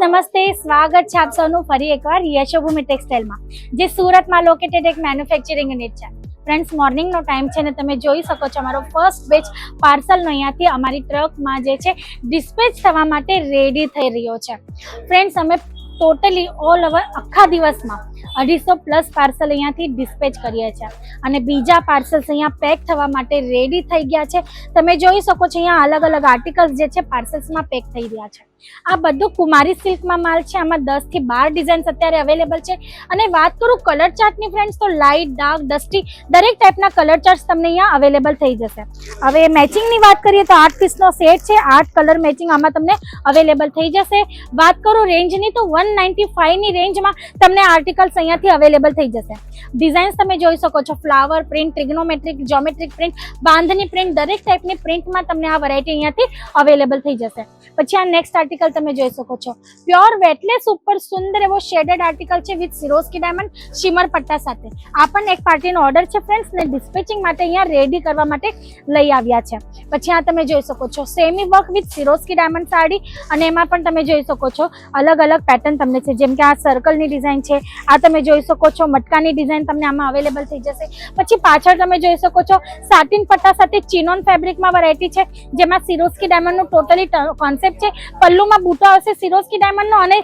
નમસ્તે. સ્વાગત છે આપ સૌનું ફરી એકવાર યશોભૂમિ ટેક્સટાઇલમાં, જે સુરતમાં લોકેટેડ એક મેન્યુફેક્ચરિંગ યુનિટ છે. ફ્રેન્ડ્સ મોર્નિંગનો ટાઈમ છે ને તમે જોઈ શકો છો અમારો ફર્સ્ટ બેચ પાર્સલનો અહીંયાથી અમારી ટ્રકમાં જે છે ડિસ્પેચ થવા માટે રેડી થઈ રહ્યો છે. ફ્રેન્ડ્સ અમે ટોટલી ઓલ ઓવર આખા દિવસમાં અઢીસો પ્લસ પાર્સલ અહીંયાથી ડિસ્પેચ કરીએ છીએ. અને બીજા પાર્સલ્સ અહીંયા પેક થવા માટે રેડી થઈ ગયા છે. તમે જોઈ શકો છો અહીંયા અલગ અલગ આર્ટિકલ્સ જે છે પાર્સલ્સમાં પેક થઈ રહ્યા છે. આ બધું કુમારી સિલ્કમાં માલ છે. આમાં દસથી બાર ડિઝાઇન્સ અત્યારે અવેલેબલ છે. અને વાત કરું કલર ચાર્ટની ફ્રેન્ડ્સ તો લાઇટ, ડાર્ક, ડસ્ટી દરેક ટાઈપના કલર ચાર્ટ્સ તમને અહીંયા અવેલેબલ થઈ જશે. હવે મેચિંગની વાત કરીએ તો આઠ પીસનો સેટ છે. આઠ કલર મેચિંગ આમાં તમને અવેલેબલ થઈ જશે. વાત કરું રેન્જની, તો વન નાઇન્ટી ફાઇવની રેન્જમાં તમને આર્ટિકલ્સ અહીંયાથી અવેલેબલ થઈ જશે. ડિઝાઇન્સ તમે જોઈ શકો છો flower print trigonometric geometric print બાંધની print દરેક ટાઈપની પ્રિન્ટમાં તમને આ વેરાયટી અહીંયાથી અવેલેબલ થઈ જશે. પછી આ નેક્સ્ટ આર્ટિકલ તમે જોઈ શકો છો. પ્યોર વેટલેસ ઉપર સુંદર એવો શેડેડ આર્ટિકલ છે વિથ સિરોસ્કી ડાયમંડ શિમર પટ્ટા સાથે. આ પણ એક પાર્ટીનો ઓર્ડર છે ફ્રેન્ડ્સ ને ડિસ્પેચિંગ માટે અહીંયા રેડી કરવા માટે લઈ આવ્યા છે. પછી આ તમે જોઈ શકો છો semi work with Swarovski diamond sari, અને એમાં પણ તમે જોઈ શકો છો અલગ અલગ પેટર્ન તમને છે. જેમ કે આ સર્કલની ડિઝાઇન છે, આ તમે જોઈ શકો છો, મટકાની ડિઝાઇન તમને આમાં અવેલેબલ થઈ જશે. પછી પાછળ તમે જોઈ શકો છો સાટિન પટ્ટા સાથે ચિનોન ફેબ્રિકમાં વેરાયટી છે, જેમાં સિરોસ્કી ડાયમંડનું ટોટલી કોન્સેપ્ટ છે. પલ્લુમાં બૂટો આવશે સિરોસ્કી ડાયમંડનો અને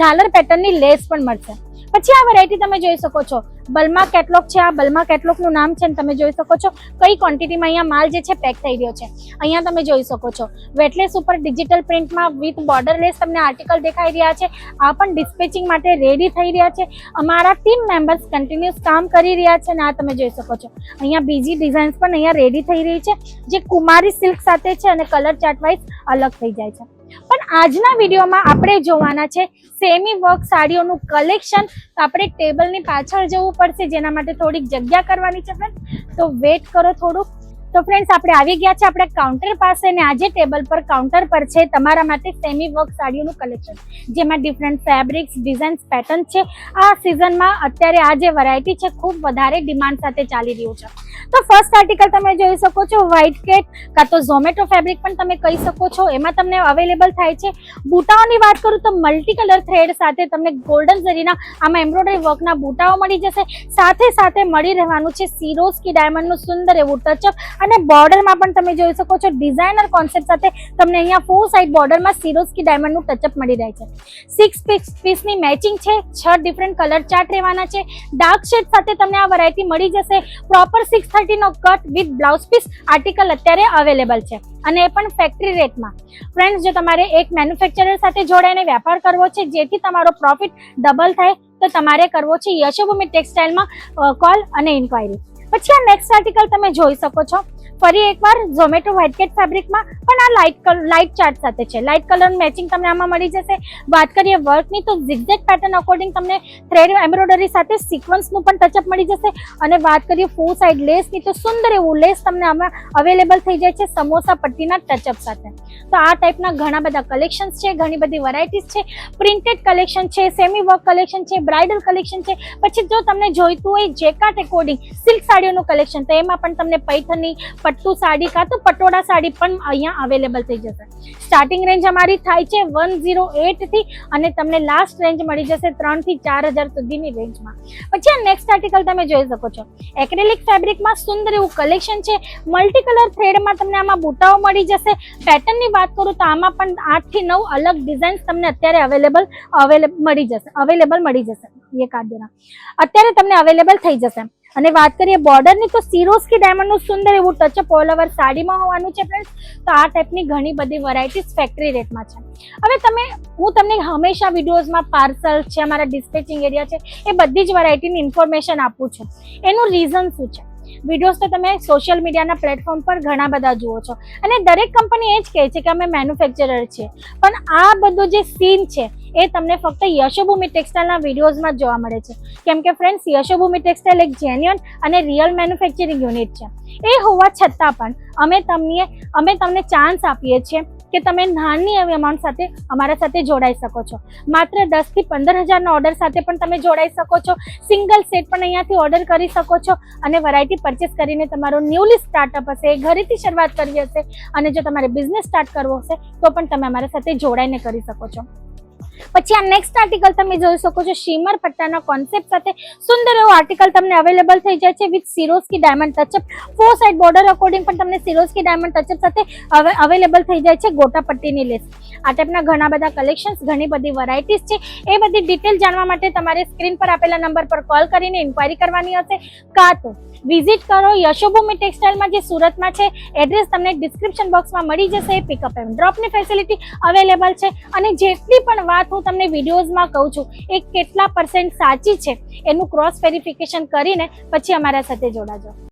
ઝાલર પેટર્નની લેસ પણ મળશે. પછી આ વેરાયટી તમે જોઈ શકો છો બલમા કેટલોગ છે, આ બલમા કેટલોગનું નામ છે ને તમે જોઈ શકો છો. કઈ ક્વોન્ટિટીમાં અહીંયા માલ જે છે પેક થઈ રહ્યો છે. અહીંયા તમે જોઈ શકો છો. વેટલેસ ઉપર ડિજિટલ પ્રિન્ટમાં વિથ બોર્ડર લેસ તમને આર્ટિકલ દેખાઈ રહ્યા છે. આ પણ ડિસ્પેચિંગ માટે રેડી થઈ રહ્યા છે. અમારા ટીમ મેમ્બર્સ કન્ટિન્યુઅસ કામ કરી રહ્યા છે અને આ તમે જોઈ શકો છો. અહીંયા બીજી ડિઝાઇન્સ પણ અહીંયા રેડી થઈ રહી છે. જે કુમારી સિલ્ક સાથે છે અને કલર ચાર્ટ વાઇઝ અલગ થઈ જાય છે. પણ આજના વિડીયોમાં આપણે જોવાના છે સેમી વર્ક સાડીઓનું કલેક્શન. તો આપણે ટેબલની પાછળ જવું પડશે, જેના માટે થોડીક જગ્યા કરવાની છે ફ્રેન્ડ તો વેટ કરો થોડુંક. તો ફ્રેન્ડ્સ આપણે આવી ગયા છે આપણે કાઉન્ટર પાસે અને આજે ટેબલ પર કાઉન્ટર પર છે, તમારા માટે સેમી વર્ક સાડીઓનું કલેક્શન જેમાં ડિફરન્ટ ફેબ્રિક્સ ડિઝાઇન્સ પેટર્ન છે. આ સિઝનમાં અત્યારે આ જે વેરાયટી છે, ખૂબ વધારે ડિમાન્ડ સાથે ચાલી રહ્યું છે. તો ફર્સ્ટ આર્ટિકલ તમે જોઈ શકો છો વ્હાઇટ કેટ કાં તો ઝોમેટો ફેબ્રિક પણ તમે કહી શકો છો. એમાં તમને અવેલેબલ થાય છે. બુટાઓની વાત કરું તો મલ્ટી કલર થ્રેડ સાથે તમને ગોલ્ડન ઝરીના આમાં એમ્બ્રોઇડરી વર્કના બુટાઓ મળી જશે. સાથે સાથે મળી રહેવાનું છે સિરોસ્કી ડાયમંડનું સુંદર એવું ટચઅપ અને બોર્ડરમાં પણ તમે જોઈ શકો છો ડિઝાઇનર કોન્સેપ્ટ સાથે તમને અહીંયા ફોર સાઇડ બોર્ડરમાં સિરોસ્કી ડાયમંડનું ટચઅપ મળી રહે છે. સિક્સ પીસ પીસની મેચિંગ છે, છ ડિફરન્ટ કલર ચાર્ટ રહેવાના છે. ડાર્ક શેડ સાથે તમને આ વેરાયટી મળી જશે. Proper six થર્ટીનો cut with blouse piece article અત્યારે અવેલેબલ છે. અને એ પણ ફેક્ટરી રેટમાં ફ્રેન્ડ્સ જો તમારે એક મેન્યુફેક્ચરર સાથે જોડાઈને વેપાર કરવો છે, જેથી તમારો પ્રોફિટ ડબલ થાય, તો તમારે કરવો છે યશોભૂમિ ટેક્સટાઇલમાં કોલ અને ઇન્ક્વાયરી પછી આ નેક્સ્ટ આર્ટિકલ તમે જોઈ શકો છો. ફરી એકવાર ઝોમેટો વ્હાઇટ કેટ ફેબ્રિકમાં પણ આ લાઇટ લાઇટ ચાર્ટ સાથે છે. લાઇટ કલર મેચિંગ તમને આમાં મળી જશે. વાત કરીએ વર્કની તો ઝિગઝેક પેટર્ન અકોર્ડિંગ તમને થ્રેડ એમ્બ્રોઇડરી સાથે સિક્વન્સનું પણ ટચઅપ મળી જશે. અને વાત કરીએ ફોર સાઇડ લેસની તો સુંદર એવું લેસ તમને આમાં અવેલેબલ થઈ જાય છે સમોસા પટ્ટીના ટચઅપ સાથે. તો આ ટાઈપના ઘણા બધા કલેક્શન્સ છે, ઘણી બધી વેરાયટીઝ છે. પ્રિન્ટેડ કલેક્શન છે સેમી વર્ક કલેક્શન છે બ્રાઇડલ કલેક્શન છે. પછી જો તમને જોઈતું હોય જેકાટ એકોર્ડિંગ સિલ્ક સાડીઓનું કલેક્શન તો એમાં પણ તમને પૈથની પટ્ટુ સાડી કાં તો પટોળા સાડી પણ અહીંયા અવેલેબલ થઈ જશે. સ્ટાર્ટિંગ રેન્જ અમારી થાય છે વન ઝીરો થી અને તમને લાસ્ટ રેન્જ મળી જશે ત્રણથી ચાર હજાર સુધીની રેન્જમાં પછી આ નેક્સ્ટ આર્ટિકલ તમે જોઈ શકો છો. એક્રેલિક ફેબ્રિકમાં સુંદર એવું કલેક્શન છે. મલ્ટી કલર થ્રેડમાં તમને આમાં બુટાઓ મળી જશે. પેટર્નની વાત કરું તો આમાં પણ આઠથી નવ અલગ ડિઝાઇન્સ તમને અત્યારે અવેલેબલ અવેલેબલ મળી જશે અવેલેબલ મળી જશે. અત્યારે તમને અવેલેબલ થઈ જશે. અને વાત કરીએ બોર્ડરની, તો સિરોસ્કી ડાયમંડનું સુંદર એવું ટચઅપ ઓલ ઓવર સાડીમાં હોવાનું છે ફ્રેન્ડ્સ તો આ ટાઈપની ઘણી બધી વેરાયટીઝ ફેક્ટરી રેટમાં છે. હવે તમે, હું તમને હંમેશા વિડીયોઝમાં પાર્સલ છે, અમારા ડિસ્પેચિંગ એરિયા છે, એ બધી જ વેરાયટીની ઇન્ફોર્મેશન આપું છું. એનું રીઝન શું છે? વિડીયોઝ તો તમે સોશિયલ મીડિયાના પ્લેટફોર્મ પર ઘણા બધા જુઓ છો. અને દરેક કંપની એ જ કહે છે કે અમે મેન્યુફેક્ચરર છીએ. પણ આ બધું જે સીન છે, એ તમને ફક્ત યશોભૂમિ ટેક્સટાઇલના વિડીયોઝમાં જોવા મળે છે. કેમ કે ફ્રેન્ડ્સ યશોભૂમિ ટેક્સટાઇલ એક જેન્યુઅન અને રિયલ મેન્યુફેક્ચરિંગ યુનિટ છે. એ હોવા છતાં પણ અમે તમને અમે તમને ચાન્સ આપીએ છીએ કે તમે નાની એવી અમાઉન્ટ સાથે અમારા સાથે જોડાઈ શકો છો. માત્ર દસથી પંદર હજારના ઓર્ડર સાથે પણ તમે જોડાઈ શકો છો. સિંગલ સેટ પણ અહીંયાથી ઓર્ડર કરી શકો છો અને વેરાયટી પરચેસ કરીને તમારો ન્યૂલી સ્ટાર્ટઅપ હશે ઘરેથી શરૂઆત કરવી હશે અને જો તમારે બિઝનેસ સ્ટાર્ટ કરવો હશે, તો પણ તમે અમારા સાથે જોડાઈને કરી શકો છો. પછી આ નેક્સ્ટ આર્ટિકલ તમે જોઈ શકો છો, શીમર પટ્ટાના કોન્સેપ્ટ સાથે સુંદર એવો આર્ટિકલ તમને અવેલેબલ થઈ જાય છે with Swarovski diamond touch up four side border according પણ તમને સિરોસ્કી ડાયમંડ ટચઅપ સાથે અવેલેબલ થઈ જાય છે ગોટા પટ્ટીની લિસ્ટ આ ટાઈપના ઘણા બધા કલેક્શન્સ ઘણી બધી વેરાયટીઝ છે. એ બધી ડિટેલ જાણવા માટે તમારે સ્ક્રીન પર આપેલા નંબર પર કોલ કરીને ઇન્ક્વાયરી કરવાની હશે. કાં તો વિઝિટ કરો યશોભૂમિ ટેક્સટાઇલમાં જે સુરતમાં છે એડ્રેસ તમને ડિસ્ક્રિપ્શન બોક્સમાં મળી જશે પિકઅપ એન્ડ ડ્રોપની ફેસિલિટી અવેલેબલ છે. અને જેટલી પણ વાત હું તમને વિડીયોઝમાં કહું છું, એ કેટલા પર્સન્ટ સાચી છે, એનું ક્રોસ વેરિફિકેશન કરીને પછી અમારા સાથે જોડાજો.